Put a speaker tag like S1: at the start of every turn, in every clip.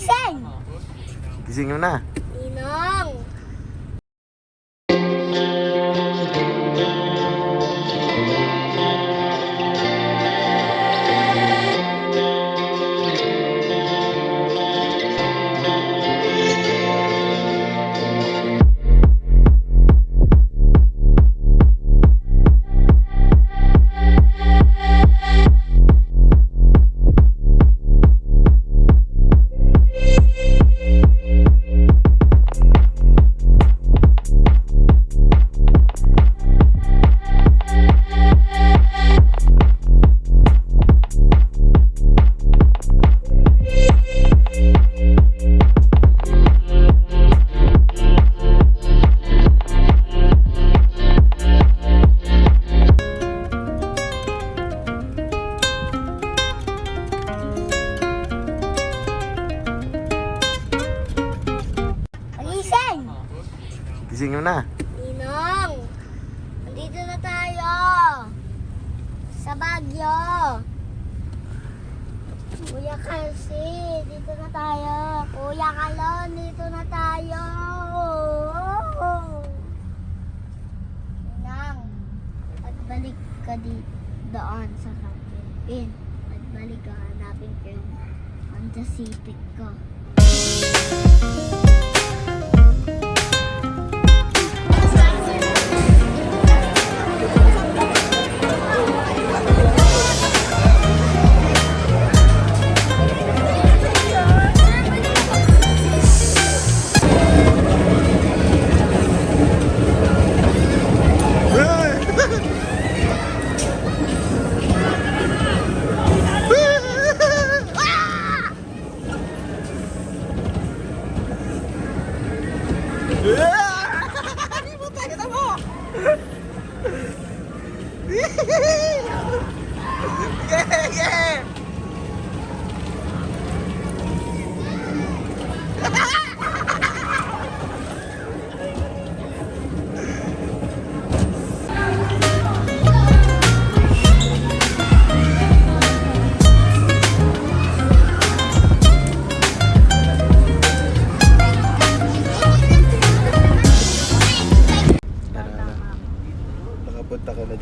S1: Gising!
S2: Gising mo na.
S1: Sa Baguio! Kuya Kalsi, dito na tayo! Kuya Kalon, dito na tayo! Ninang, pagbalik ka di doon sa Philippine. Pagbalik ka, hanapin ko yung Honda Civic ko.
S2: Yeah,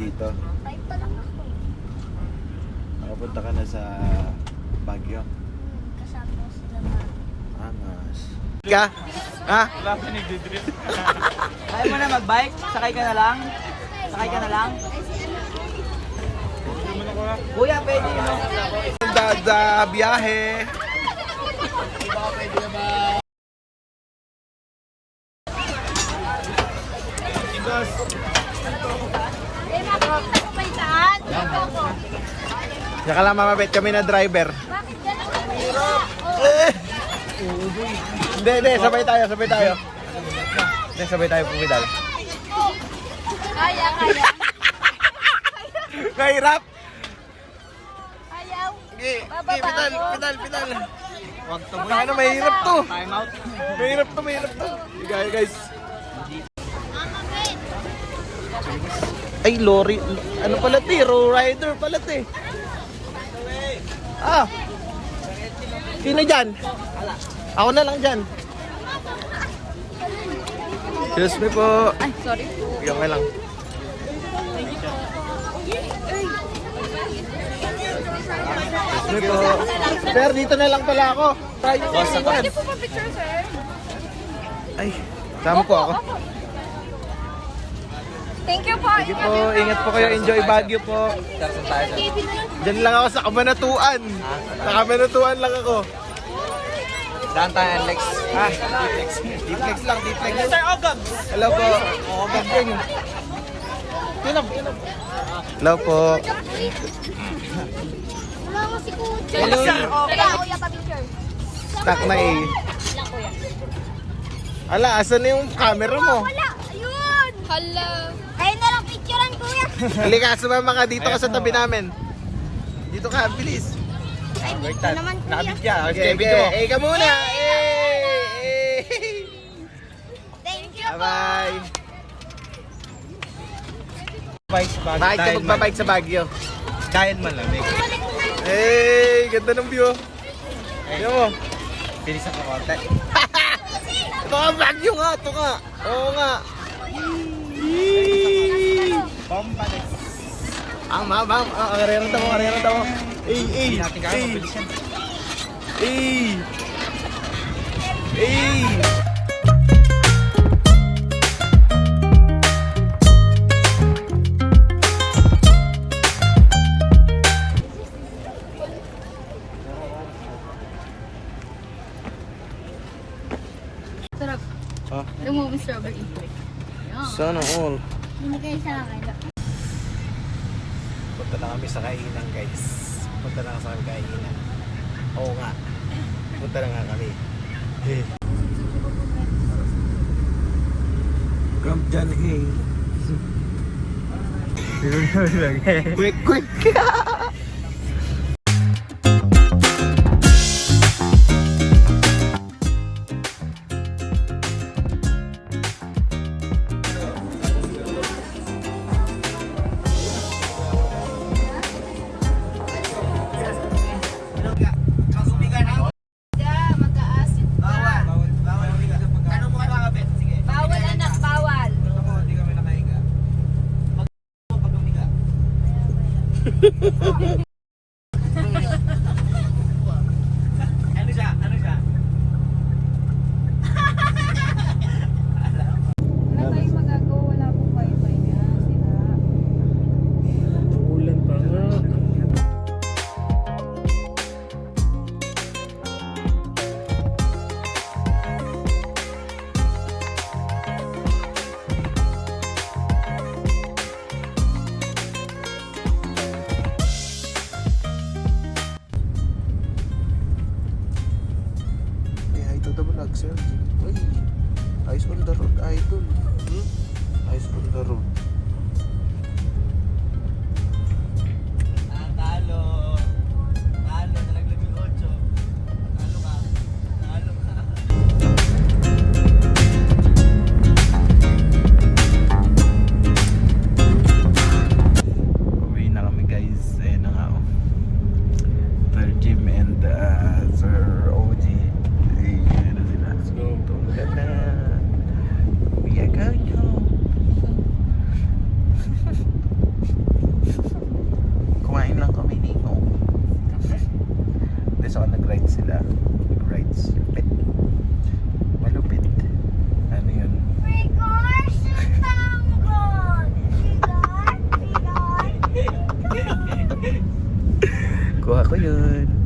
S2: dito.
S1: Five pa lang ako.
S2: Nakapunta ka na sa Baguio.
S1: Hmm, kasama ko sila ba?
S2: Angas. Ka? Ha?
S3: Wala ka nagdidrip. Kaya mo na mag-bike? Sakay ka na lang? Sakay ka na lang? Kuya, pwede mo.
S2: Dada biyahe.
S1: Eh, makakita ko ba yung daan?
S2: Saka lang mamabit kami na driver.
S1: Bakit ang?
S2: Eh! Hindi, hindi. Sabay tayo, sabay tayo. Hindi, sabay tayo pumidal.
S1: Kaya, kaya.
S2: Kahirap!
S1: Ayaw. Bababa
S2: sige, pedal,
S1: ako.
S2: pedal, pedal.
S3: Huwag to boy.
S2: Ano, mahirap to.
S3: Time out.
S2: Mahirap to, mahirap to. Sige, guys. Ay, lorry. Ano pala te? Row rider pala te. Ah. Sino dyan? Ako na lang dyan. Excuse me po.
S1: Ay, sorry.
S2: Sige, okay lang. Excuse me po. Sir, dito na lang pala ako. Tayo Boss,
S1: Pwede po pa picture, sir?
S2: Ay, sama po ako.
S1: Thank you po.
S2: Sige po, ingat po kayo. Enjoy Baguio po.
S3: Saan tayo?
S2: Diyan lang ako sa Kabanatuan. Sa Kabanatuan lang ako.
S3: Saan tayo, Alex?
S2: Ha? Deeplex lang, deeplex.
S3: Sir Ogab!
S2: Hello po.
S3: Ogab din.
S2: Hello po.
S1: Wala mo si Kuya.
S2: Hello.
S1: Kaya, kuya pa picture.
S2: Stuck na eh. Ala, asan na yung camera mo?
S1: Wala. Ayun. Hala. Kayo na lang picturean, kuya.
S2: Halika, sumama ka dito ka sa tabi namin. Dito ka, bilis.
S1: Ay, dito naman, kuya.
S3: Nakabit ka.
S2: Okay,
S3: Okay,
S2: okay. Eh, ka muna. Eh.
S1: Thank you po.
S2: Bye-bye.
S3: Bike sa bag.
S2: Bakit ka magbabike sa Baguio?
S3: Lang. Nick.
S2: Eh, ganda ng view. Tignan mo. Bilisan ko konti. Ito nga, bagyo nga, ito nga. Oo nga. Bombalik. Ang ma'am, ma'am. Ang karero tamo. Ey, ey.
S3: Hindi natin kaya
S2: ey.
S3: mabilis yan.
S2: Ey. Ey.
S1: Sarap.
S2: Ah,
S1: Alam mo, may strawberry.
S2: Sana all.
S1: Binigay sa akin.
S2: Punta na kami sa kainan, guys. Punta na sa kainan. Oo nga. Punta na nga kami. Eh. Come dyan, hey. quick, quick!
S3: Sir OG.
S4: Ayan na sila. Let's go. Tulala. We are
S2: going home. Kumain lang kami ni Mo. This one, nag-ride sila. Nag-rides. Pet. Malupit. Ano yun? Kuha ko yun.